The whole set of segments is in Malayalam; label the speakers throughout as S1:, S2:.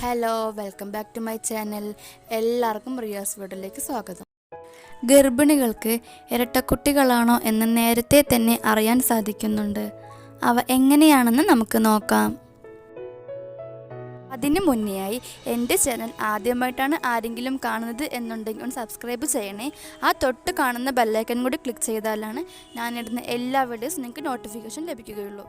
S1: Hello welcome back to my channel എല്ലാവർക്കും റിയാസ് വീഡിയോയിലേക്ക് സ്വാഗതം. ഗർഭിണികൾക്ക് ഇരട്ടക്കുട്ടികളാണോ എന്ന് നേരത്തെ തന്നെ അറിയാൻ സാധിക്കുന്നുണ്ട്. അവ എങ്ങനെയാണെന്ന് നമുക്ക് നോക്കാം. അതിനു മുന്നെയായി എന്റെ ചാനൽ ആദ്യമായിട്ടാണ് ആരെങ്കിലും കാണുന്നത് എന്നുണ്ടെങ്കിൽ ഒന്ന് സബ്സ്ക്രൈബ് ചെയ്യണേ. ആ തൊട്ട് കാണുന്ന ബെല്ലൈക്കൻ കൂടി ക്ലിക്ക് ചെയ്താലാണ് ഞാനിടുന്ന എല്ലാ വീഡിയോസും നിങ്ങൾക്ക് നോട്ടിഫിക്കേഷൻ ലഭിക്കുകയുള്ളൂ.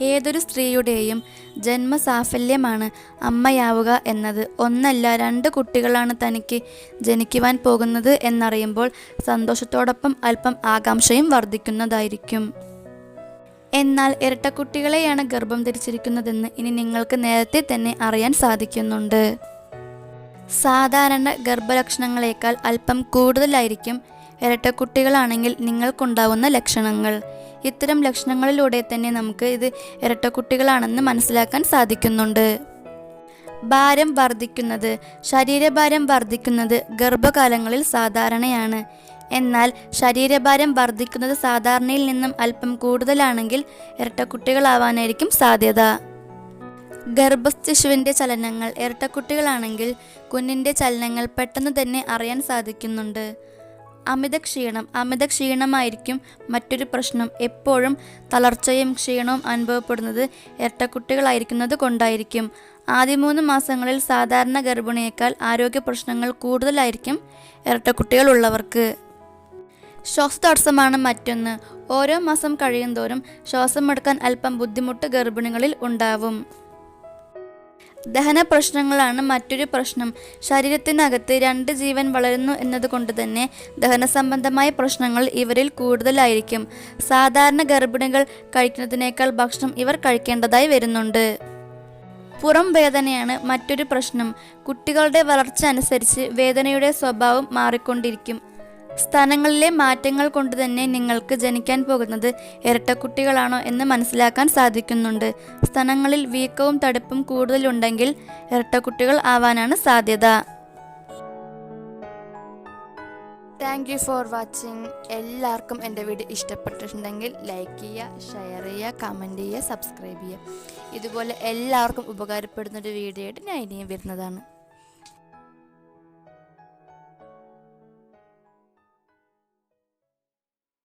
S1: ഏതൊരു സ്ത്രീയുടെയും ജന്മസാഫല്യമാണ് അമ്മയാവുക എന്നത്. ഒന്നല്ല രണ്ട് കുട്ടികളാണ് തനിക്ക് ജനിക്കുവാൻ പോകുന്നത് എന്നറിയുമ്പോൾ സന്തോഷത്തോടൊപ്പം അല്പം ആകാംക്ഷയും വർദ്ധിക്കുന്നതായിരിക്കും. എന്നാൽ ഇരട്ടക്കുട്ടികളെയാണ് ഗർഭം ധരിച്ചിരിക്കുന്നതെന്ന് ഇനി നിങ്ങൾക്ക് നേരത്തെ തന്നെ അറിയാൻ സാധിക്കുന്നുണ്ട്. സാധാരണ ഗർഭലക്ഷണങ്ങളെക്കാൾ അല്പം കൂടുതലായിരിക്കും ഇരട്ടക്കുട്ടികളാണെങ്കിൽ നിങ്ങൾക്കുണ്ടാവുന്ന ലക്ഷണങ്ങൾ. ഇത്തരം ലക്ഷണങ്ങളിലൂടെ തന്നെ നമുക്ക് ഇത് ഇരട്ടക്കുട്ടികളാണെന്ന് മനസ്സിലാക്കാൻ സാധിക്കുന്നുണ്ട്. ഭാരം വർദ്ധിക്കുന്നത് ശരീരഭാരം വർദ്ധിക്കുന്നത് ഗർഭകാലങ്ങളിൽ സാധാരണയാണ്. എന്നാൽ ശരീരഭാരം വർദ്ധിക്കുന്നത് സാധാരണയിൽ നിന്നും അല്പം കൂടുതലാണെങ്കിൽ ഇരട്ടക്കുട്ടികളാവാനായിരിക്കും സാധ്യത. ഗർഭശിശുവിന്റെ ചലനങ്ങൾ ഇരട്ടക്കുട്ടികളാണെങ്കിൽ കുഞ്ഞിന്റെ ചലനങ്ങൾ പെട്ടെന്ന് തന്നെ അറിയാൻ സാധിക്കുന്നുണ്ട്. അമിത ക്ഷീണം അമിത ക്ഷീണമായിരിക്കും മറ്റൊരു പ്രശ്നം. എപ്പോഴും തളർച്ചയും ക്ഷീണവും അനുഭവപ്പെടുന്നത് ഇരട്ടക്കുട്ടികളായിരിക്കുന്നത് കൊണ്ടായിരിക്കും. ആദ്യ മൂന്ന് മാസങ്ങളിൽ സാധാരണ ഗർഭിണിയേക്കാൾ ആരോഗ്യ പ്രശ്നങ്ങൾ കൂടുതലായിരിക്കും ഇരട്ടക്കുട്ടികൾ ഉള്ളവർക്ക് ശ്വാസതടസ്സമാണ് മറ്റൊന്ന്. ഓരോ മാസം കഴിയുന്തോറും ശ്വാസമെടുക്കാൻ അല്പം ബുദ്ധിമുട്ട് ഗർഭിണികളിൽ ഉണ്ടാവും. ദഹന പ്രശ്നങ്ങളാണ് മറ്റൊരു പ്രശ്നം. ശരീരത്തിനകത്ത് രണ്ട് ജീവൻ വളരുന്നു എന്നതുകൊണ്ട് തന്നെ ദഹന സംബന്ധമായ പ്രശ്നങ്ങൾ ഇവരിൽ കൂടുതലായിരിക്കും. സാധാരണ ഗർഭിണികൾ കഴിക്കുന്നതിനേക്കാൾ ഭക്ഷണം ഇവർ കഴിക്കേണ്ടതായി വരുന്നുണ്ട്. പുറം വേദനയാണ് മറ്റൊരു പ്രശ്നം. കുട്ടികളുടെ വളർച്ച അനുസരിച്ച് വേദനയുടെ സ്വഭാവം മാറിക്കൊണ്ടിരിക്കും. സ്ഥലങ്ങളിലെ മാറ്റങ്ങൾ കൊണ്ട് തന്നെ നിങ്ങൾക്ക് ജനിക്കാൻ പോകുന്നത് ഇരട്ടക്കുട്ടികളാണോ എന്ന് മനസ്സിലാക്കാൻ സാധിക്കുന്നുണ്ട്. സ്ഥലങ്ങളിൽ വീക്കവും തടുപ്പും കൂടുതലുണ്ടെങ്കിൽ ഇരട്ടക്കുട്ടികൾ ആവാനാണ് സാധ്യത. താങ്ക് യു ഫോർ വാച്ചിങ് എല്ലാവർക്കും എന്റെ വീഡിയോ ഇഷ്ടപ്പെട്ടിട്ടുണ്ടെങ്കിൽ ലൈക്ക് ചെയ്യുക ഷെയർ ചെയ്യുക കമന്റ് ചെയ്യുക സബ്സ്ക്രൈബ് ചെയ്യുക. ഇതുപോലെ എല്ലാവർക്കും ഉപകാരപ്പെടുന്ന ഒരു വീഡിയോ ആയിട്ട് ഞാൻ ഇനിയും വരുന്നതാണ്.